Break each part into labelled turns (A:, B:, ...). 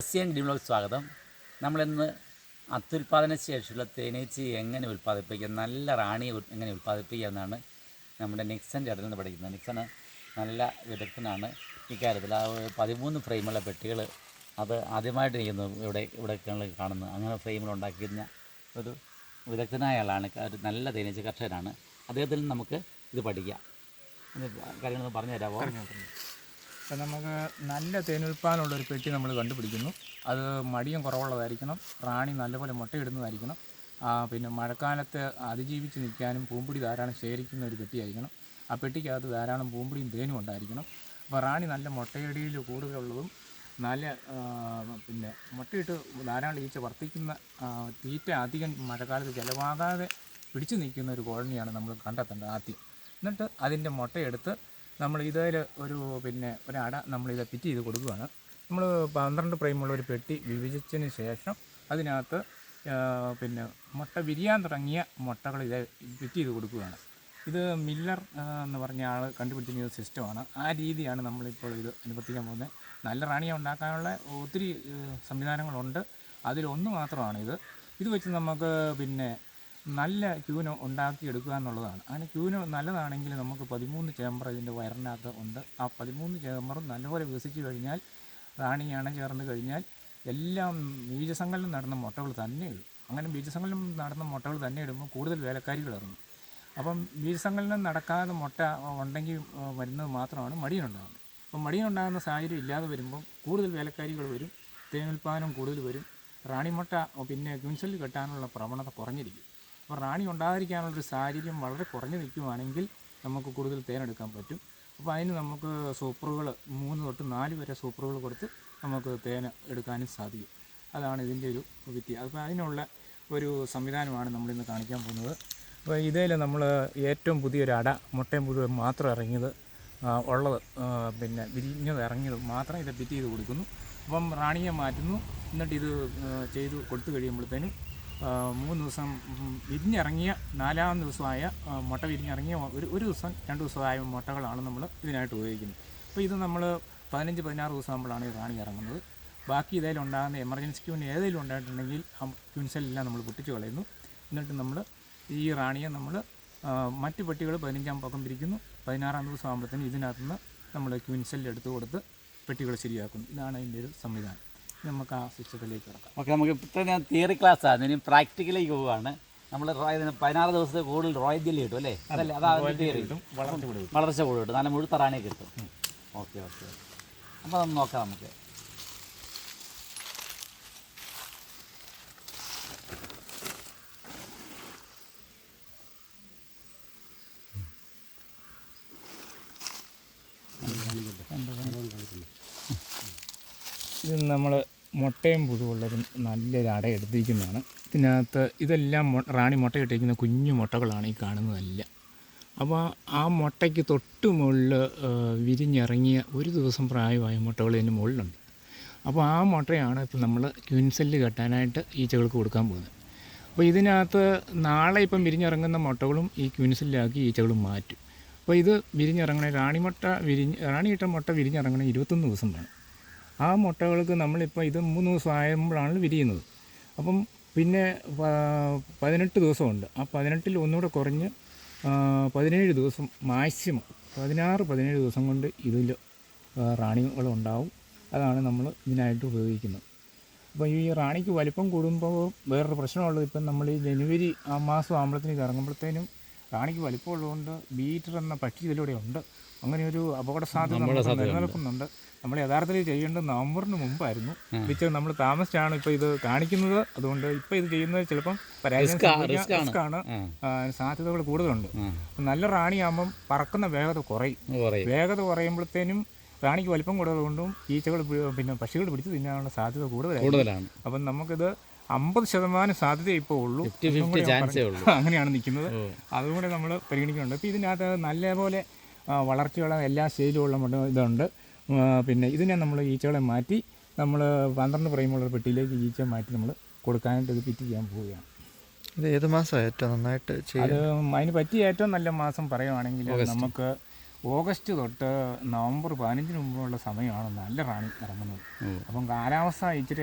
A: Russian ഗ്രീമിലോട്ട് സ്വാഗതം നമ്മളിന്ന് അത്യുൽപാദന ശേഷിയുള്ള തേനീച്ചി എങ്ങനെ ഉൽപ്പാദിപ്പിക്കുക നല്ല റാണി എങ്ങനെ ഉൽപ്പാദിപ്പിക്കുക എന്നാണ് നമ്മുടെ നിക്സൺ അടുത്ത് നിന്ന് പഠിക്കുന്നത് നിക്സൺ നല്ല വിദഗ്ധനാണ് ഇക്കാര്യത്തിൽ ആ പതിമൂന്ന് ഫ്രെയിമുള്ള പെട്ടികൾ അത് ആദ്യമായിട്ട് ഇരിക്കുന്നു ഇവിടെ ഇവിടെ കാണുന്നത് അങ്ങനെ ഫ്രെയിമുകൾ ഉണ്ടാക്കിയിരുന്ന ഒരു വിദഗ്ധനായ ആളാണ് ഒരു നല്ല തേനീച്ച കർഷകനാണ് അദ്ദേഹത്തിൽ നമുക്ക് ഇത് പഠിക്കാം കാര്യങ്ങളൊന്ന് പറഞ്ഞുതരാമോ
B: അപ്പം നമുക്ക് നല്ല തേനുൽപ്പാദനമുള്ളൊരു പെട്ടി നമ്മൾ കണ്ടുപിടിക്കുന്നു അത് മടിയും കുറവുള്ളതായിരിക്കണം റാണി നല്ലപോലെ മുട്ടയിടുന്നതായിരിക്കണം പിന്നെ മഴക്കാലത്ത് അതിജീവിച്ച് നിൽക്കാനും പൂമ്പൊടി ധാരാളം ശേഖരിക്കുന്ന ഒരു പെട്ടിയായിരിക്കണം ആ പെട്ടിക്കകത്ത് ധാരാളം പൂമ്പൊടിയും തേനും ഉണ്ടായിരിക്കണം അപ്പോൾ റാണി നല്ല മുട്ടയടിയിൽ കൂടുതലുള്ളതും നല്ല പിന്നെ മുട്ടയിട്ട് ധാരാളം ഈച്ച വർത്തിക്കുന്ന തീറ്റ അധികം മഴക്കാലത്ത് ചിലവാകാതെ പിടിച്ചു നിൽക്കുന്ന ഒരു കോളനിയാണ് നമ്മൾ കണ്ടെത്തേണ്ടത് ആദ്യം എന്നിട്ട് അതിൻ്റെ മുട്ടയെടുത്ത് നമ്മൾ ഇതിൽ ഒരു പിന്നെ ഒരു അട ഇത് ഫിറ്റ് ചെയ്ത് കൊടുക്കുകയാണ് നമ്മൾ പന്ത്രണ്ട് പ്രൈമുള്ള ഒരു പെട്ടി വിഭജിച്ചതിന് ശേഷം അതിനകത്ത് പിന്നെ മുട്ട വിരിയാൻ തുടങ്ങിയ മുട്ടകൾ ഇത് ഫിറ്റ് ചെയ്ത് കൊടുക്കുകയാണ് ഇത് മില്ലർ എന്ന് പറഞ്ഞ ആൾ കണ്ടുപിടിച്ചിരിക്കുന്ന സിസ്റ്റമാണ് ആ രീതിയാണ് നമ്മളിപ്പോൾ ഇത് അനുവർത്തിക്കാൻ പോകുന്നത് നല്ല റാണിയെ ഉണ്ടാക്കാനുള്ള ഒത്തിരി സംവിധാനങ്ങളുണ്ട് അതിലൊന്ന് മാത്രമാണ് ഇത് ഇത് വെച്ച് നമുക്ക് പിന്നെ നല്ല ക്യൂനോ ഉണ്ടാക്കിയെടുക്കുക എന്നുള്ളതാണ് അങ്ങനെ ക്യൂനോ നല്ലതാണെങ്കിൽ നമുക്ക് പതിമൂന്ന് ചേമ്പർ ഇതിൻ്റെ വയറിനകത്ത് ഉണ്ട് ആ പതിമൂന്ന് ചേമ്പറും നല്ലപോലെ വികസിച്ച് കഴിഞ്ഞാൽ റാണിയാണ് ചേർന്ന് കഴിഞ്ഞാൽ എല്ലാം ബീജസങ്കലനം നടന്ന മുട്ടകൾ തന്നെ ഇടും അങ്ങനെ ബീജസങ്കലനം നടന്ന മുട്ടകൾ തന്നെ ഇടുമ്പോൾ കൂടുതൽ വേലക്കാരികൾ ഇറങ്ങും അപ്പം ബീജസങ്കലനം നടക്കാതെ മുട്ട ഉണ്ടെങ്കിൽ വരുന്നത് മാത്രമാണ് മടിയനുണ്ടാകുന്നത് അപ്പം മടിയനുണ്ടാകുന്ന സാഹചര്യം ഇല്ലാതെ വരുമ്പോൾ കൂടുതൽ വേലക്കാരികൾ വരും തേനുൽപാദനം കൂടുതൽ വരും റാണിമുട്ട പിന്നെ ക്യൂൻസലിൽ കെട്ടാനുള്ള പ്രവണത കുറഞ്ഞിരിക്കും അപ്പോൾ റാണി ഉണ്ടാതിരിക്കാനുള്ളൊരു സാഹചര്യം വളരെ കുറഞ്ഞു നിൽക്കുകയാണെങ്കിൽ നമുക്ക് കൂടുതൽ തേനെടുക്കാൻ പറ്റും അപ്പോൾ അതിന് നമുക്ക് സൂപ്പറുകൾ മൂന്ന് തൊട്ട് നാല് വരെ സൂപ്പറുകൾ കൊടുത്ത് നമുക്ക് തേൻ എടുക്കാനും സാധിക്കും അതാണ് ഇതിൻ്റെ ഒരു വിദ്യ അപ്പോൾ അതിനുള്ള ഒരു സംവിധാനമാണ് നമ്മളിന്ന് കാണിക്കാൻ പോകുന്നത് അപ്പോൾ ഇതിൽ നമ്മൾ ഏറ്റവും പുതിയൊരു അട മുട്ടയും പുഴുവും മാത്രം ഇറങ്ങിയത് ഉള്ളത് പിന്നെ വിരിഞ്ഞത് ഇറങ്ങിയത് മാത്രം ഇത് ഫിറ്റ് ചെയ്ത് കൊടുക്കുന്നു അപ്പം റാണിയെ മാറ്റുന്നു എന്നിട്ട് ഇത് ചെയ്ത് കൊടുത്തു കഴിയുമ്പോഴത്തേനും മൂന്ന് ദിവസം വിരിഞ്ഞിറങ്ങിയ നാലാം ദിവസമായ മുട്ട വിരിഞ്ഞിറങ്ങിയ ഒരു ഒരു ദിവസം രണ്ട് ദിവസമായ മുട്ടകളാണ് നമ്മൾ ഇതിനായിട്ട് ഉപയോഗിക്കുന്നത് അപ്പോൾ ഇത് നമ്മൾ പതിനഞ്ച് പതിനാറ് ദിവസം ആകുമ്പോഴാണ് ഇത് റാണി ഇറങ്ങുന്നത് ബാക്കി ഇതേലും ഉണ്ടാകുന്ന എമർജൻസി ക്യൂൻ ഏതെങ്കിലും ഉണ്ടായിട്ടുണ്ടെങ്കിൽ ആ ക്യൂൻസെല്ലാം നമ്മൾ പൊട്ടിച്ചു കളയുന്നു എന്നിട്ട് നമ്മൾ ഈ റാണിയെ നമ്മൾ മറ്റു പെട്ടികൾ പതിനഞ്ചാം പക്കം പിരിക്കുന്നു പതിനാറാം ദിവസം ആകുമ്പോഴത്തേന് ഇതിനകത്തുനിന്ന് നമ്മൾ ക്യൂൻസെല്ലെടുത്ത് കൊടുത്ത് പെട്ടികൾ ശരിയാക്കുന്നു ഇതാണ് അതിൻ്റെ ഒരു സംവിധാനം നമുക്ക് ആ സിസ്റ്റത്തിലേക്ക് കിടക്കാം
A: ഓക്കെ നമുക്ക് ഇപ്പം ഞാൻ തിയറി ക്ലാസ് ആണ് ഇനി പ്രാക്ടിക്കലേക്ക് പോവുകയാണ് നമ്മൾ പതിനാറ് ദിവസത്തെ കൂടുതൽ റോയൽ ജെല്ലി കിട്ടും അല്ലേ അതല്ലേ അതാ തിയറി വളർച്ച കൂടുതൽ കിട്ടും നല്ല മുഴുത്ത റാണി കിട്ടും ഓക്കെ ഓക്കെ അപ്പോൾ അതൊന്ന് നോക്കാം നമുക്ക്
B: ഇത് നമ്മൾ മുട്ടയും പുഴുവുള്ളൊരു നല്ലൊരു അട എടുത്തിരിക്കുന്നതാണ് ഇതിനകത്ത് ഇതെല്ലാം റാണി മുട്ടയിട്ടിരിക്കുന്ന കുഞ്ഞു മുട്ടകളാണ് ഈ കാണുന്നതെല്ലാം അപ്പോൾ ആ മുട്ടയ്ക്ക് തൊട്ട് മുകളിൽ വിരിഞ്ഞിറങ്ങിയ ഒരു ദിവസം പ്രായമായ മുട്ടകൾ ഇതിന് മുകളിലുണ്ട് അപ്പോൾ ആ മുട്ടയാണ് ഇപ്പം നമ്മൾ ക്യൂൻസെല്ല് കെട്ടാനായിട്ട് ഈച്ചകൾക്ക് കൊടുക്കാൻ പോകുന്നത് അപ്പോൾ ഇതിനകത്ത് നാളെ ഇപ്പം വിരിഞ്ഞിറങ്ങുന്ന മുട്ടകളും ഈ ക്യൂൻസെല്ലാക്കി ഈച്ചകളും മാറ്റും അപ്പോൾ ഇത് വിരിഞ്ഞിറങ്ങണേ റാണിമുട്ട വിരിഞ്ഞ് റാണിയിട്ട മുട്ട വിരിഞ്ഞിറങ്ങണേ ഇരുപത്തൊന്ന് ദിവസം വേണം ആ മുട്ടകൾക്ക് നമ്മളിപ്പോൾ ഇത് മൂന്ന് ദിവസം ആയുമ്പോഴാണ് വിരിയുന്നത് അപ്പം പിന്നെ പതിനെട്ട് ദിവസമുണ്ട് ആ പതിനെട്ടിൽ ഒന്നുകൂടെ കുറഞ്ഞ് പതിനേഴ് ദിവസം മാക്സിമം പതിനാറ് പതിനേഴ് ദിവസം കൊണ്ട് ഇതിൽ റാണികളുണ്ടാവും അതാണ് നമ്മൾ ഇതിനായിട്ട് ഉപയോഗിക്കുന്നത് അപ്പോൾ ഈ റാണിക്ക് വലിപ്പം കൂടുമ്പോൾ വേറൊരു പ്രശ്നമുള്ളത് ഇപ്പം നമ്മൾ ഈ ജനുവരി ആ മാസം ആകുമ്പോഴത്തേക്ക് ഇറങ്ങുമ്പോഴത്തേനും റാണിക്ക് വലിപ്പമുള്ളതുകൊണ്ട് ബീറ്റർ എന്ന പക്ഷി ഇതിലൂടെ ഉണ്ട് അങ്ങനെ ഒരു അപകട സാധ്യത നിലനിൽക്കുന്നുണ്ട് നമ്മൾ യഥാർത്ഥത്തിൽ ചെയ്യേണ്ടത് നവംബറിന് മുമ്പായിരുന്നു വെച്ച് നമ്മൾ താമസിച്ചാണ് ഇപ്പൊ ഇത് കാണിക്കുന്നത് അതുകൊണ്ട് ഇപ്പൊ ഇത് ചെയ്യുന്നത് ചിലപ്പം പരാജയം സാധ്യതകൾ കൂടുതലുണ്ട് നല്ല റാണിയാകുമ്പം പറക്കുന്ന വേഗത കുറയും വേഗത കുറയുമ്പോഴത്തേനും റാണിക്ക് വലിപ്പം കൂടുതൽ കൊണ്ടും ഈച്ചകൾ പിന്നെ പക്ഷികൾ പിടിച്ച് തിന്നാനുള്ള സാധ്യത കൂടുതലാണ് അപ്പം നമുക്കിത് അമ്പത് ശതമാനം സാധ്യത ഇപ്പോൾ ഉള്ളൂ അങ്ങനെയാണ് നിൽക്കുന്നത് അതുകൂടെ നമ്മൾ പരിഗണിക്കുന്നുണ്ട് അപ്പോൾ ഇതിനകത്ത് നല്ലപോലെ വളർച്ചയുള്ള എല്ലാ സ്റ്റേജിലുള്ള ഇതുണ്ട് പിന്നെ ഇതിനെ നമ്മൾ ഈച്ചകളെ മാറ്റി നമ്മൾ പന്ത്രണ്ട് പ്രൈമുള്ള പെട്ടിയിലേക്ക് ഈച്ച മാറ്റി നമ്മൾ കൊടുക്കാനായിട്ട് ഇത് ഫിറ്റ് ചെയ്യാൻ പോവുകയാണ്
A: ഇത് ഏത് മാസമാണ് ഏറ്റവും നന്നായിട്ട്
B: അത് അതിന് പറ്റിയ ഏറ്റവും നല്ല മാസം പറയുകയാണെങ്കിൽ നമുക്ക് ഓഗസ്റ്റ് തൊട്ട് നവംബർ പതിനഞ്ചിന് മുമ്പുള്ള സമയമാണ് നല്ല റാണി ഇറങ്ങുന്നത് അപ്പം കാലാവസ്ഥ ഇച്ചിരി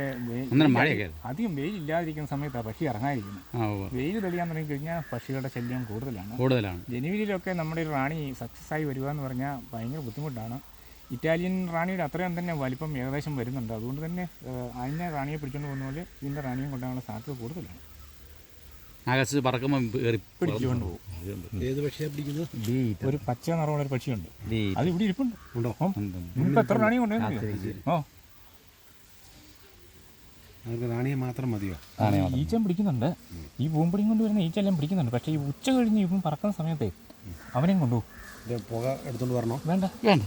B: അധികം വെയിലില്ലാതിരിക്കുന്ന സമയത്താണ് പക്ഷി ഇറങ്ങാതിരിക്കുന്നത് വെയിൽ തെളിയാൻ തുടങ്ങി കഴിഞ്ഞാൽ പക്ഷികളുടെ ശല്യം കൂടുതലാണ് കൂടുതലാണ് ജനുവരിയിലൊക്കെ നമ്മുടെ റാണി സക്സസ് ആയി വരിക എന്ന് പറഞ്ഞാൽ ഭയങ്കര ബുദ്ധിമുട്ടാണ് ഇറ്റാലിയൻ റാണിയുടെ അത്രയും തന്നെ വലിപ്പം ഏകദേശം വരുന്നുണ്ട് അതുകൊണ്ട് തന്നെ അതിനെ റാണിയെ പിടിച്ചുകൊണ്ട് പോകുന്ന പോലെ ഇതിൻ്റെ റാണിയും കൊണ്ടാണ് സാധ്യത കൂടുതലാണ്
A: ആകാശത്ത് പറക്കുമ്പോൾ പിടിച്ചുകൊണ്ട് പോകും ഏത് പക്ഷിയാണ്
B: പിടിക്കുന്നത് ഒരു പച്ച നിറമുള്ള ഒരു പക്ഷിയുണ്ട് അത് ഇവിടെ ഇരിപ്പുണ്ട് ഉണ്ടോ മുൻപ് എത്ര റാണി കൊണ്ടുവരുന്നില്ല ഓ
A: റാണിയെ മാത്രം മതിയോ
B: ഈച്ച പിടിക്കുന്നുണ്ട് ഈ പൂമ്പടിയും കൊണ്ട് വരുന്ന ഈച്ച എല്ലാം പിടിക്കുന്നുണ്ട് പക്ഷേ ഈ ഉച്ച കഴിഞ്ഞ് ഇപ്പം പറക്കുന്ന സമയത്തെ അവനെയും കൊണ്ടുപോകും
A: പുക എടുത്തുകൊണ്ട് വരണോ
B: വേണ്ട വേണ്ട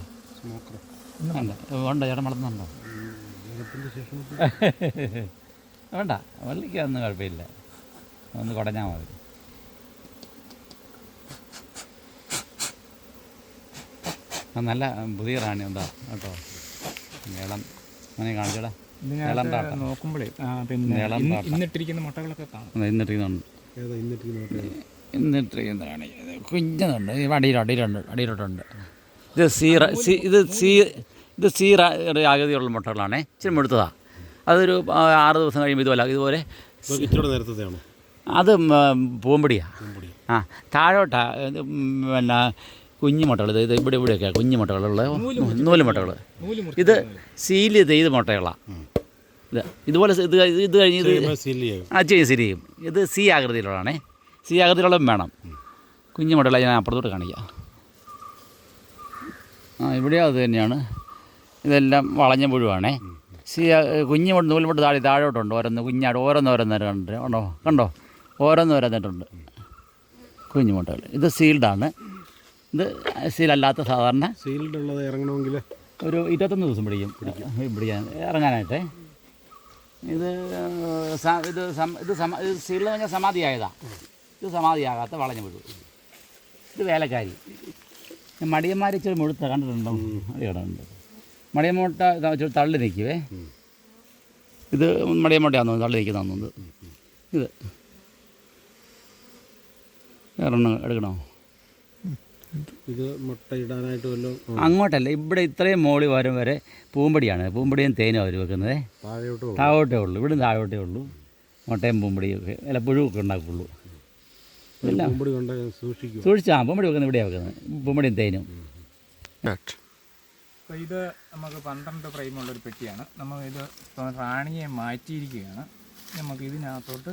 B: ഉണ്ട് ഇടമളന്നുണ്ടോ
A: വേണ്ട വള്ളിക്കൊന്നും കുഴപ്പമില്ല ഒന്ന് കുടഞ്ഞാൽ മതി നല്ല പുതിയ റാണി എന്താ കേട്ടോ നീളം അങ്ങനെ കാണിച്ചടാ
B: നോക്കുമ്പോഴേ പിന്നെ ഇന്നിട്ടിരിക്കുന്ന മുട്ടകളൊക്കെ
A: കാണാം ഇന്നിട്ടിരിക്കുന്നുണ്ട് ഇന്നിട്ടിരിക്കുന്ന റാണി കുഞ്ഞതുണ്ട് അടിയിലുണ്ട് അടിയിലോട്ടുണ്ട് ഇത് സീറ സി ഇത് സീ ഇത് സീറ ആകൃതിയുള്ള മുട്ടകളാണേ ഇച്ചിരി എടുത്തതാണ് അതൊരു ആറ് ദിവസം കഴിയുമ്പോൾ ഇതുപോലെ ഇതുപോലെ അത് പൂമ്പടിയാണ് ആ താഴോട്ടാ പിന്നെ കുഞ്ഞു മുട്ടകൾ ഇത് ഇവിടെ ഇവിടെയൊക്കെയാണ് കുഞ്ഞു മുട്ടകളുള്ള നൂല് മുട്ടകൾ ഇത് സീല് ചെയ്ത് മുട്ടകളാണ് ഇത് ഇതുപോലെ ഇത് ഇത് കഴിഞ്ഞ് ഇത് ആ ചെയ്യും സീൽ ചെയ്യും ഇത് സി ആകൃതിയിലുള്ളതാണേ സി ആകൃതിയിലുള്ള വേണം കുഞ്ഞു മുട്ടകളെ ഞാൻ അപ്പുറത്തോട്ട് കാണിക്കാം ആ ഇവിടെ അത് തന്നെയാണ് ഇതെല്ലാം വളഞ്ഞ പുഴുവാണേ സി കുഞ്ഞു കൊണ്ട് കൊണ്ട് താഴെ താഴോട്ടുണ്ട് ഓരോന്ന് കുഞ്ഞാട് ഓരോന്ന് ഓരോന്ന് കണ്ടിട്ട് കണ്ടോ കണ്ടോ ഓരോന്ന് ഓരോന്നിട്ടുണ്ട് കുഞ്ഞു മുട്ടകൾ ഇത് സീൽഡാണ് ഇത് സീലല്ലാത്ത സാധാരണ സീൽഡ് ഉള്ളത് ഇറങ്ങണമെങ്കിൽ ഒരു ഇരുപത്തൊന്ന് ദിവസം പിടിക്കും പിടിക്കാൻ ഇറങ്ങാനായിട്ടേ ഇത് ഇത് ഇത് സമ ഇത് സീൽഡ് എന്ന് പറഞ്ഞാൽ സമാധിയായതാണ് ഇത് സമാധിയാകാത്ത വളഞ്ഞ പുഴു ഇത് വേലക്കാരി മടിയന്മാർ ഇച്ചിരി മുഴുത്ത കണ്ടിട്ടുണ്ടോ അറിയണുണ്ട് മടിയമ്മൂട്ട ഇച്ചിരി തള്ളി നിൽക്കുവേ ഇത് മടിയമ്മൂട്ടയാണെന്ന് തള്ളി നിൽക്കുന്ന ഇത് വേറെണ്ണം എടുക്കണോ ഇത് മുട്ടയിടാനായിട്ട് വല്ലതും അങ്ങോട്ടല്ല ഇവിടെ ഇത്രയും മോളി വരും വരെ പൂമ്പടിയാണ് പൂമ്പടിയും തേനും അവർ വെക്കുന്നത് താഴോട്ടേ ഉള്ളൂ ഇവിടെ താഴോട്ടേ ഉള്ളൂ മുട്ടയും പൂമ്പടിയും അല്ല പുഴുവൊക്കെ ഉണ്ടാക്കുള്ളൂ എല്ലാം സൂക്ഷിച്ചു ആ പൂമ്പടി വെക്കുന്നത് ഇവിടെയാണ് വെക്കുന്നത് പൂമ്പടിയും തേനും
B: അപ്പോൾ ഇത് നമുക്ക് പന്ത്രണ്ട് ഫ്രെയിമുള്ളൊരു പെട്ടിയാണ് നമ്മൾ ഇത് റാണിയെ മാറ്റിയിരിക്കുകയാണ് നമുക്ക് ഇതിനകത്തോട്ട്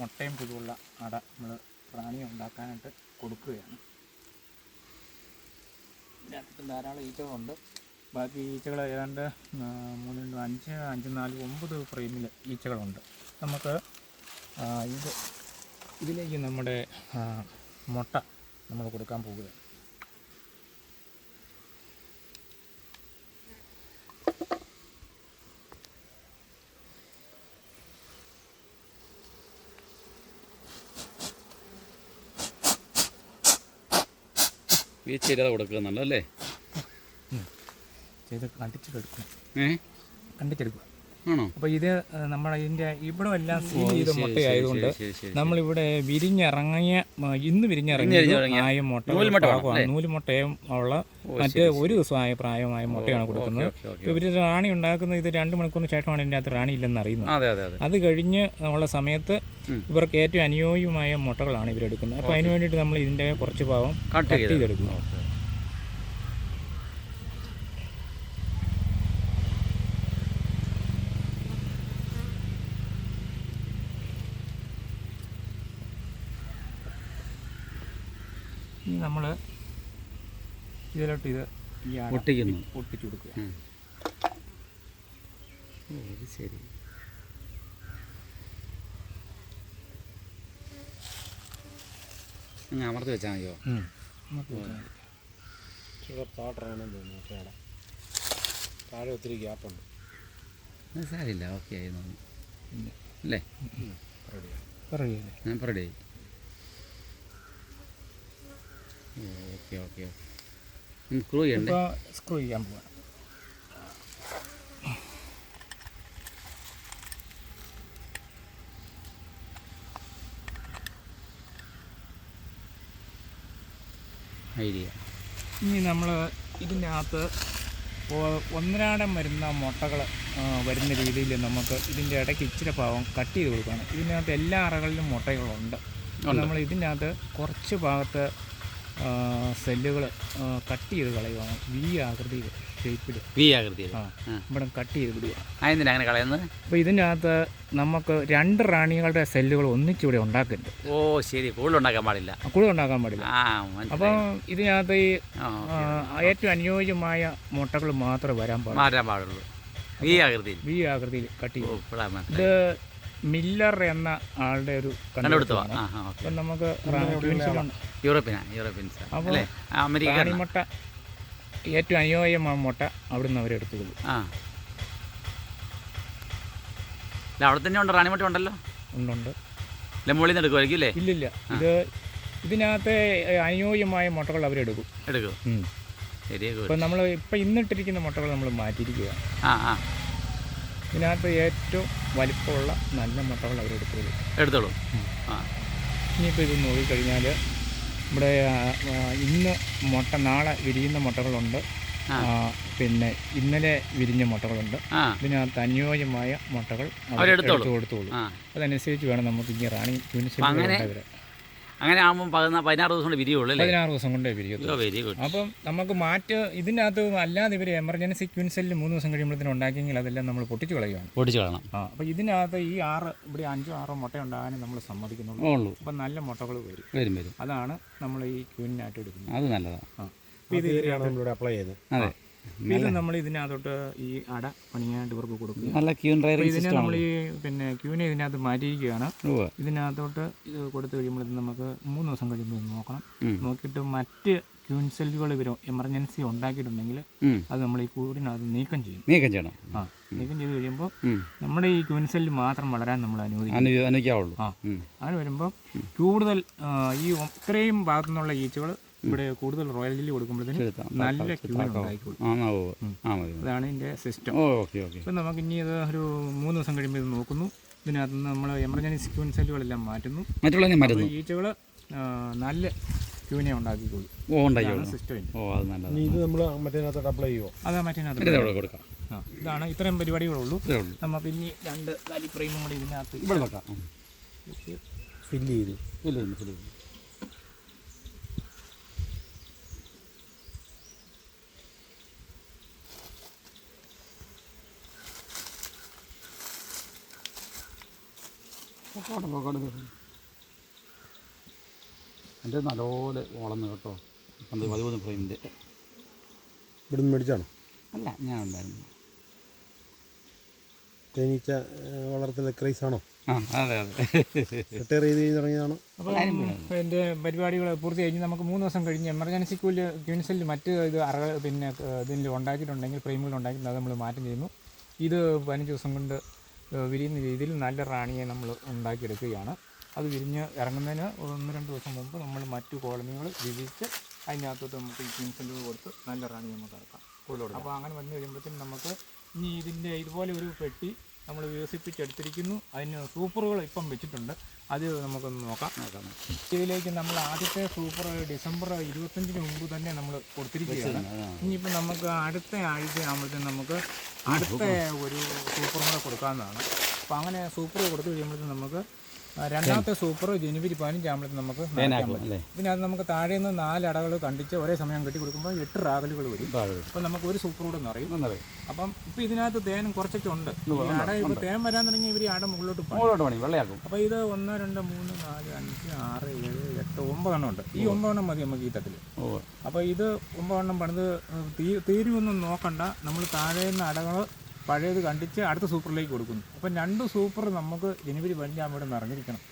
B: മുട്ടയും പുതുവുള്ള അട നമ്മൾ റാണിയെ ഉണ്ടാക്കാനായിട്ട് കൊടുക്കുകയാണ് ഇതിനകത്ത് ധാരാളം ഈച്ചകളുണ്ട് ബാക്കി ഈച്ചകൾ ഏതാണ്ട് മൂന്ന് രണ്ട് അഞ്ച് അഞ്ച് നാല് ഒമ്പത് ഫ്രെയിമിൽ ഈച്ചകളുണ്ട് നമുക്ക് ഇത് ഇതിലേക്ക് നമ്മുടെ മുട്ട നമ്മൾ കൊടുക്കാൻ പോകുകയാണ്
A: വീഴ്ചയില്ലാതെ കൊടുക്കുക നല്ലല്ലേ ചെയ്ത് കണ്ടിച്ചെടുക്കുക ഏ കണ്ടിച്ചെടുക്കുക
B: അപ്പോൾ ഇത് നമ്മുടെ ഇതിന്റെ ഇവിടെ എല്ലാം സീൽ ചെയ്ത മുട്ടയായതുകൊണ്ട് നമ്മളിവിടെ വിരിഞ്ഞിറങ്ങിയ ഇന്ന് വിരിഞ്ഞിറങ്ങിയ ആയ മുട്ട നൂലുമുട്ടയ ഉള്ള മറ്റേ ഒരു ദിവസം പ്രായമായ മുട്ടയാണ് കൊടുക്കുന്നത് ഇവർ റാണി ഉണ്ടാക്കുന്നത് ഇത് രണ്ടു മണിക്കൂറിന് ശേഷമാണ് ഇതിന്റെ അകത്ത് റാണി ഇല്ലെന്ന് അറിയുന്നത് അത് കഴിഞ്ഞ് ഉള്ള സമയത്ത് ഇവർക്ക് ഏറ്റവും അനുയോജ്യമായ മുട്ടകളാണ് ഇവരെടുക്കുന്നത് അപ്പൊ അതിനു വേണ്ടിയിട്ട് നമ്മൾ ഇതിന്റെ കുറച്ച് ഭാഗം കട്ട് ചെയ്തെടുക്കുന്നു നമ്മൾ ഇതിലോട്ട് ഇത് ഒട്ടിക്കുന്നു ഒട്ടിച്ചു കൊടുക്കുക ശരി
A: അങ്ങ് അമർത്തി വെച്ചാൽ മതിയോ പാട്ടറാണെന്ന് തോന്നുന്നു ചേട്ടാ താഴെ ഒത്തിരി ഗ്യാപ്പുണ്ട് സാരില്ല ഓക്കെ ആയി തോന്നുന്നു അല്ലേ ഞാൻ പറയേ ഓക്കെ ഓക്കെ സ്ക്രൂ ചെയ്യണ്ടേ
B: സ്ക്രൂ ചെയ്യാൻ പോവാം ഇനി നമ്മൾ ഇതിൻ്റെ അകത്ത് ഒന്നരാടം വരുന്ന മുട്ടകൾ വരുന്ന രീതിയിൽ നമുക്ക് ഇതിൻ്റെ ഇടയ്ക്ക് ഇച്ചിരി പാവം കട്ട് ചെയ്ത് കൊടുക്കുകയാണ് ഇതിനകത്ത് എല്ലാ അറകളിലും മുട്ടകളുണ്ട് നമ്മൾ ഇതിനകത്ത് കുറച്ച് ഭാഗത്ത് സെല്ലുകൾ കട്ട് ചെയ്ത് കളയുവാണ് വി ആകൃതിയിൽ ഷേപ്പിൽ വി ആകൃതിയിൽ ഇവിടെ കട്ട് ചെയ്ത്
A: അങ്ങനെ കളയുന്നത്
B: അപ്പോൾ ഇതിനകത്ത് നമുക്ക് രണ്ട് റാണികളുടെ സെല്ലുകൾ ഒന്നിച്ചിവിടെ ഉണ്ടാക്കരുത്
A: ഓ ശരി കൂടുതലുണ്ടാക്കാൻ പാടില്ല
B: ഉണ്ടാക്കാൻ പാടില്ല അപ്പം ഇതിനകത്ത് ഈ ഏറ്റവും അനുയോജ്യമായ മുട്ടകൾ മാത്രമേ വരാൻ പാടുള്ളൂ ആകൃതിയിൽ കട്ട് ചെയ്യും ഇത് മില്ലർ എന്ന ആളുടെ ഒരു നമുക്ക് യൂറോപ്യനാണ് ഏറ്റവും അനുയോജ്യമായ മുട്ട അവിടുന്ന് അവരെടുത്തത്
A: അവിടെ തന്നെ ഉണ്ട് റാണിമുട്ട ഉണ്ടല്ലോ ഉണ്ടുണ്ട് മുകളിൽ നിന്ന്
B: ഇല്ലില്ല ഇത് ഇതിനകത്തെ അനുയോജ്യമായ മുട്ടകൾ അവരെടുക്കും എടുക്കും ഇപ്പം നമ്മൾ ഇപ്പം ഇന്നിട്ടിരിക്കുന്ന മുട്ടകൾ നമ്മൾ മാറ്റിയിരിക്കുക ആ ആ ഇതിനകത്ത് ഏറ്റവും വലിപ്പമുള്ള നല്ല മുട്ടകൾ അവർ
A: എടുത്തോളൂ എടുത്തോളൂ ആ
B: ഇനിയിപ്പോൾ ഇത് നോക്കിക്കഴിഞ്ഞാൽ ഇവിടെ ഇന്ന് മുട്ട നാളെ വിരിയുന്ന മുട്ടകളുണ്ട് പിന്നെ ഇന്നലെ വിരിഞ്ഞ മുട്ടകളുണ്ട് ഇതിനകത്ത് അനുയോജ്യമായ മുട്ടകൾ എടുത്തു കൊടുത്തോളൂ അതനുസരിച്ച് വേണം നമുക്ക് ഇനി റാണി
A: അങ്ങനെ അങ്ങനെ ആകുമ്പോൾ പതിനാ പതിനാറ് ദിവസം കൊണ്ട് വിരിയുള്ളൂ
B: പതിനാറ് ദിവസം കൊണ്ടേ വിരിയൂ വെരി ഗുഡ് അപ്പം നമുക്ക് മാറ്റ് ഇതിനകത്ത് അല്ലാതെ ഇവർ എമർജൻസി ക്വിൻസെല്ലിൽ മൂന്ന് ദിവസം കഴിയുമ്പോഴത്തേനും ഉണ്ടാക്കിയെങ്കിൽ അതെല്ലാം നമ്മൾ പൊട്ടിച്ച് കളയുകയാണ് പൊട്ടിച്ച് കളയണം ആ അപ്പോൾ ഇതിനകത്ത് ഈ ആറ് ഇവിടെ അഞ്ചോ ആറോ മുട്ട ഉണ്ടാകാനും നമ്മൾ സമ്മതിക്കുന്നുള്ളൂ അപ്പം നല്ല മുട്ടകൾ വരും വരും വരും അതാണ് നമ്മൾ ഈ ക്വിനായിട്ട് എടുക്കുന്നത്
A: അത് നല്ലതാണ്
B: ഇത് അപ്ലൈ ചെയ്ത് അതെ ഇത് നമ്മൾ ഇതിനകത്തോട്ട് ഈ അട പണിയാനായിട്ട് ഇവർക്ക് കൊടുക്കും നല്ല ക്യൂൻ ഇതിനെ നമ്മൾ ഈ പിന്നെ ക്യൂനെ ഇതിനകത്ത് മാറ്റിയിരിക്കുകയാണ് ഇതിനകത്തോട്ട് ഇത് കൊടുത്തു കഴിയുമ്പോൾ ഇത് നമുക്ക് മൂന്ന് ദിവസം കഴിയുമ്പോൾ ഇത് നോക്കണം നോക്കിയിട്ട് മറ്റ് ക്യൂൻ സെല്ലുകൾ ഇവർ എമർജൻസി ഉണ്ടാക്കിയിട്ടുണ്ടെങ്കിൽ അത് നമ്മൾ ഈ കൂടിനകത്ത് നീക്കം ചെയ്യും നീക്കം ചെയ്യണം ആ നീക്കം ചെയ്ത് കഴിയുമ്പോൾ നമ്മുടെ ഈ ക്യൂൻ സെല്ല് മാത്രം വളരാൻ നമ്മൾ അനുവദിക്കും അനുവദിക്കാവുള്ളൂ ആ അങ്ങനെ വരുമ്പോൾ കൂടുതൽ ഈ ഇത്രയും ഭാഗത്തു നിന്നുള്ള ഈച്ചകൾ ഇവിടെ കൂടുതൽ റോയൽ ജെല്ലി കൊടുക്കുമ്പോഴത്തേക്കും നല്ല ക്യൂ അതാണ് ഇതിൻ്റെ സിസ്റ്റം ഇപ്പം നമുക്ക് ഇനി ഇത് ഒരു മൂന്ന് ദിവസം കഴിയുമ്പോൾ ഇത് നോക്കുന്നു ഇതിനകത്ത് നിന്ന് നമ്മൾ എമർജൻസി ക്യൂൻസെല്ലുകളെല്ലാം മാറ്റുന്നു മറ്റുള്ള ഈച്ചകൾ നല്ല ക്യൂനെ ഉണ്ടാക്കിക്കോളൂ
A: ഓ ഉണ്ടാക്കിക്കോളും സിസ്റ്റം ഓ അത് നല്ലത് ഇത് നമ്മൾ മറ്റേനകത്തോട്ട് അപ്ലൈ ചെയ്യുമോ അതാ മറ്റേനകത്ത് കൊടുക്കാം
B: ആ ഇതാണ് ഇത്രയും പരിപാടികളുള്ളൂ നമുക്ക് ഇനി രണ്ട് കാലിപ്രൈമും കൂടി ഇതിനകത്ത്
A: ഇവിടെ വെക്കാം ഫില്ല് ചെയ്ത് ഫില്ല് ചെയ്യുന്നു ഫില്ല് ചെയ്യുന്നു പോക്കോട്ട് പോക്കോട്ട് കയറി എൻ്റെ നല്ലപോലെ വളർന്നു കേട്ടോ പന്ത് പതിമൂന്ന് ഫ്രെയിമിൻ്റെ ഇവിടുന്ന് മേടിച്ചാണോ അല്ല ഞാൻ ഉണ്ടായിരുന്നു തേനീച്ച വളർത്തൽ ക്രൈസ് അതെ അതെ
B: അപ്പോൾ പരിപാടികൾ പൂർത്തി കഴിഞ്ഞ് നമുക്ക് മൂന്ന് ദിവസം കഴിഞ്ഞ് എമർജൻസി കൂല് ക്യൂൻസിൽ മറ്റ് ഇത് അറ പിന്നെ ഇതിൽ ഉണ്ടാക്കിയിട്ടുണ്ടെങ്കിൽ ഫ്രെയിമുകൾ ഉണ്ടാക്കിയിട്ടുണ്ട് അത് നമ്മൾ മാറ്റം ചെയ്യുന്നു ഇത് പതിനഞ്ച് ദിവസം കൊണ്ട് വിരിയുന്ന രീതിയിൽ നല്ല റാണിയെ നമ്മൾ ഉണ്ടാക്കിയെടുക്കുകയാണ് അത് വിരിഞ്ഞ് ഇറങ്ങുന്നതിന് ഒന്ന് രണ്ട് ദിവസം മുമ്പ് നമ്മൾ മറ്റു കോളനികൾ വിരിച്ച് അതിനകത്തോട്ട് നമുക്ക് ഈ ഇൻസെൻറ്റീവ് കൊടുത്ത് നല്ല റാണി നമുക്ക് ഇറക്കാം അപ്പോൾ അങ്ങനെ വന്നു കഴിയുമ്പോഴത്തേക്കും നമുക്ക് ഇനി ഇതിൻ്റെ ഇതുപോലെ ഒരു പെട്ടി നമ്മൾ വികസിപ്പിച്ചെടുത്തിരിക്കുന്നു അതിന് സൂപ്പറുകൾ ഇപ്പം വെച്ചിട്ടുണ്ട് അത് നമുക്കൊന്ന് നോക്കാം നോക്കാം ഇതിലേക്ക് നമ്മൾ ആദ്യത്തെ സൂപ്പർ ഡിസംബർ ഇരുപത്തഞ്ചിന് മുമ്പ് തന്നെ നമ്മൾ കൊടുത്തിരിക്കുകയാണ് ഇനിയിപ്പോൾ നമുക്ക് അടുത്ത ആഴ്ച ആകുമ്പോഴത്തേക്കും നമുക്ക് അടുത്ത ഒരു സൂപ്പർ കൂടെ കൊടുക്കാവുന്നതാണ് അപ്പോൾ അങ്ങനെ സൂപ്പർ കൊടുത്തു കഴിയുമ്പോഴത്തേക്കും നമുക്ക് രണ്ടാമത്തെ സൂപ്പർ ജനുവരി ആവുമ്പോൾ നമുക്ക് പിന്നെ അത് നമുക്ക് താഴെ നിന്ന് അടകൾ കണ്ടിച്ച് ഒരേ സമയം കെട്ടി കൊടുക്കുമ്പോൾ എട്ട് റാവലുകൾ വരും അപ്പോൾ നമുക്ക് ഒരു സൂപ്പർ കൂടെ നിറയും അപ്പം ഇപ്പം ഇതിനകത്ത് തേനും കുറച്ചൊക്കെ ഉണ്ട് അട ഇപ്പം തേൻ വരാൻ തുടങ്ങി ഇവർ അട മുകളിലോട്ട് മുകളിലോട്ട് വെള്ളയാക്കും അപ്പോൾ ഇത് ഒന്ന് രണ്ട് മൂന്ന് നാല് അഞ്ച് ആറ് ഏഴ് എട്ട് ഒമ്പതെണ്ണം ഉണ്ട് ഈ ഒമ്പതെണ്ണം മതി നമുക്ക് ഈ തട്ടിൽ അപ്പോൾ ഇത് ഒമ്പതെണ്ണം പണിത് തീ തീരുമൊന്നും നോക്കണ്ട നമ്മൾ താഴെ നിന്ന് അടകൾ പഴയത് കണ്ടിച്ച് അടുത്ത സൂപ്പറിലേക്ക് കൊടുക്കുന്നു അപ്പം രണ്ട് സൂപ്പർ നമുക്ക് ജനുവരി പതിനഞ്ചാം ഇവിടെ നിറഞ്ഞിരിക്കണം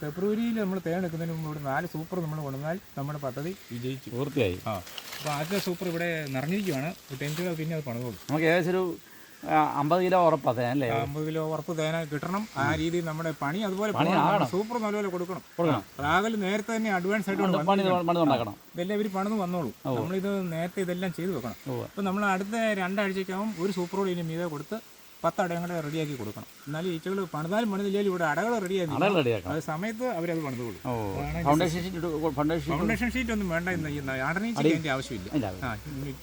B: ഫെബ്രുവരിയിൽ നമ്മൾ തേനെടുക്കുന്നതിന് മുമ്പ് ഇവിടെ നാല് സൂപ്പർ നമ്മൾ കൊണ്ടുവന്നാൽ നമ്മുടെ പദ്ധതി
A: വിജയിച്ചു പൂർത്തിയായി ആ
B: അപ്പോൾ ആദ്യത്തെ സൂപ്പർ ഇവിടെ നിറഞ്ഞിരിക്കുകയാണ് ടെൻഷനോ പിന്നെ അത് പണിതോളും
A: നമുക്ക് ഏകദേശം ഒരു അമ്പത് കിലോ ഉറപ്പ് തേൻ
B: അല്ലേ അമ്പത് കിലോ ഉറപ്പ് തേന കിട്ടണം ആ രീതിയിൽ നമ്മുടെ പണി അതുപോലെ സൂപ്പർ നല്ലപോലെ കൊടുക്കണം രാവിലെ നേരത്തെ തന്നെ അഡ്വാൻസ് ആയിട്ട് ഇതെല്ലാം ഇവർ പണിത് വന്നോളൂ നമ്മളിത് നേരത്തെ ഇതെല്ലാം ചെയ്തു വെക്കണം അപ്പൊ നമ്മൾ അടുത്ത രണ്ടാഴ്ചക്കാവും ഒരു റോഡ് ഇനി മീതെ കൊടുത്ത് പത്ത് അടയങ്ങളെ റെഡിയാക്കി കൊടുക്കണം എന്നാലും ഈച്ചകൾ പണിതാലും പണിതില്ലെങ്കിൽ ഇവിടെ അടകൾ റെഡിയാക്കി അത് സമയത്ത് അവരത് പണിതുകൊള്ളൂ ഫൗണ്ടേഷൻ ഷീറ്റ് ഒന്നും വേണ്ട ഇന്ന് ആടനീച്ചതിന്റെ ആവശ്യമില്ല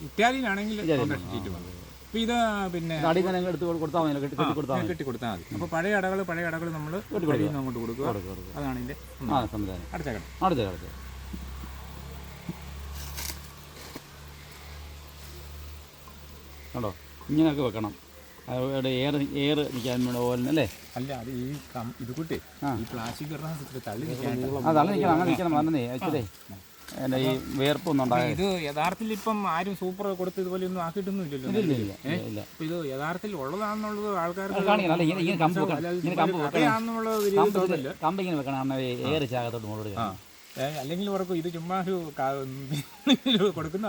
B: ഇറ്റാലിയൻ ആണെങ്കിൽ ഫൗണ്ടേഷൻ ഷീറ്റ് വന്നു ഇത്
A: പിന്നെ അടി എടുത്ത് കൊടുത്താൽ മതി കെട്ടി കൊടുത്താൽ
B: കെട്ടി കൊടുത്താൽ മതി അപ്പോൾ പഴയ അടകൾ പഴയ അടകൾ നമ്മൾ വഴിയിൽ അങ്ങോട്ട് കൊടുക്കുക അതാണ് ഇതിൻ്റെ ആ സംവിധാനം അടുത്ത അടുത്ത കടത്ത്
A: ഇങ്ങനെയൊക്കെ വെക്കണം അവിടെ എയർ എയർ നിൽക്കാൻ വേണ്ടി ഓലനല്ലേ
B: അല്ല അത് ഈ ഇത് കൂട്ടി ഈ പ്ലാസ്റ്റിക് തള്ളി നിൽക്കാൻ
A: അങ്ങനെ നിൽക്കണം ഇത്
B: യഥാർത്ഥത്തിൽ ഇപ്പം ആരും സൂപ്പർ കൊടുത്ത് ഇതുപോലെ ഒന്നും ആക്കിയിട്ടൊന്നും ഇല്ലല്ലോ ഇല്ല ഇത് യഥാർത്ഥത്തിൽ ഉള്ളതാണെന്നുള്ളത് ആൾക്കാർക്ക്
A: കമ്പ് കമ്പ് കമ്പ്
B: അല്ലെങ്കിൽ ഉറക്കും ഇത് ചുമ്മാ കൊടുക്കുന്ന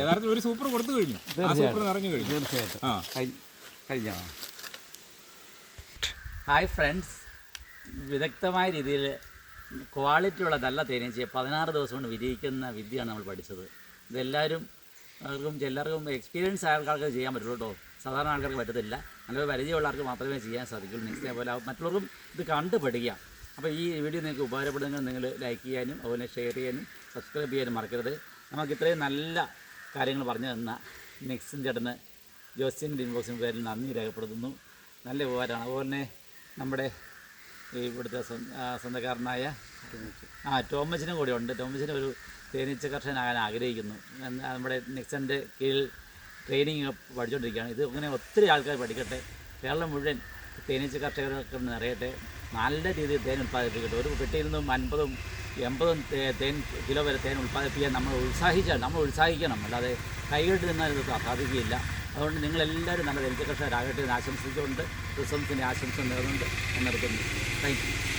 B: യഥാർത്ഥത്തിൽ ഒരു സൂപ്പർ കൊടുത്തു കഴിഞ്ഞു ആ സൂപ്പർ നിറഞ്ഞു കഴിഞ്ഞു തീർച്ചയായിട്ടും ആ
A: ഹായ് ഫ്രണ്ട്സ് വിദഗ്ധമായ രീതിയിൽ ക്വാളിറ്റി ഉള്ളതല്ല തേനീച്ചയെ പതിനാറ് ദിവസം കൊണ്ട് വിജയിക്കുന്ന വിദ്യയാണ് നമ്മൾ പഠിച്ചത് ഇതെല്ലാവരും ആർക്കും എല്ലാവർക്കും എക്സ്പീരിയൻസ് ആയ ആൾക്കാർക്ക് ചെയ്യാൻ പറ്റുള്ളൂ കേട്ടോ സാധാരണ ആൾക്കാർക്ക് പറ്റത്തില്ല നല്ല പരിചയമുള്ള ആൾക്ക് മാത്രമേ ചെയ്യാൻ സാധിക്കുള്ളൂ നെക്സ്റ്റ് ഡേ പോലെ മറ്റുള്ളവർക്കും ഇത് കണ്ട് പഠിക്കുക അപ്പോൾ ഈ വീഡിയോ നിങ്ങൾക്ക് ഉപകാരപ്പെടുന്നെങ്കിൽ നിങ്ങൾ ലൈക്ക് ചെയ്യാനും അതുപോലെ ഷെയർ ചെയ്യാനും സബ്സ്ക്രൈബ് ചെയ്യാനും മറക്കരുത് നമുക്ക് ഇത്രയും നല്ല കാര്യങ്ങൾ പറഞ്ഞു തന്ന നെക്സ്റ്റിൻ ചേട്ടന് ജോസിൻ ഗ്രീൻ പേരിൽ നന്ദി രേഖപ്പെടുത്തുന്നു നല്ല ഉപകാരമാണ് അതുപോലെ തന്നെ നമ്മുടെ ഇവിടുത്തെ സ്വന്തക്കാരനായ ആ ടോമസിനും കൂടെ ഉണ്ട് ടോമസിന് ഒരു തേനീച്ച കർഷകനാകാൻ ആഗ്രഹിക്കുന്നു നമ്മുടെ നെക്സൻ്റെ കീഴിൽ ട്രെയിനിങ് പഠിച്ചുകൊണ്ടിരിക്കുകയാണ് ഇത് അങ്ങനെ ഒത്തിരി ആൾക്കാർ പഠിക്കട്ടെ കേരളം മുഴുവൻ തേനീച്ച കർഷകരൊക്കെ നിറയട്ടെ നല്ല രീതിയിൽ തേൻ ഉൽപ്പാദിപ്പിക്കട്ടെ ഒരു പെട്ടിയിൽ നിന്നും അൻപതും എൺപതും തേൻ കിലോ വരെ തേൻ ഉൽപ്പാദിപ്പിക്കാൻ നമ്മൾ ഉത്സാഹിച്ചാൽ നമ്മൾ ഉത്സാഹിക്കണം അല്ലാതെ കൈകൊണ്ട് നിന്നാൽ ഇത് സാധിക്കുകയില്ല അതുകൊണ്ട് നിങ്ങളെല്ലാവരും നല്ല നെൽക്കർഷകരാകട്ടെ എന്ന് ആശംസിച്ചുകൊണ്ട് റിസംസിൻ്റെ ആശംസ നേർന്നുകൊണ്ട് എന്നറിയുന്നു താങ്ക് യു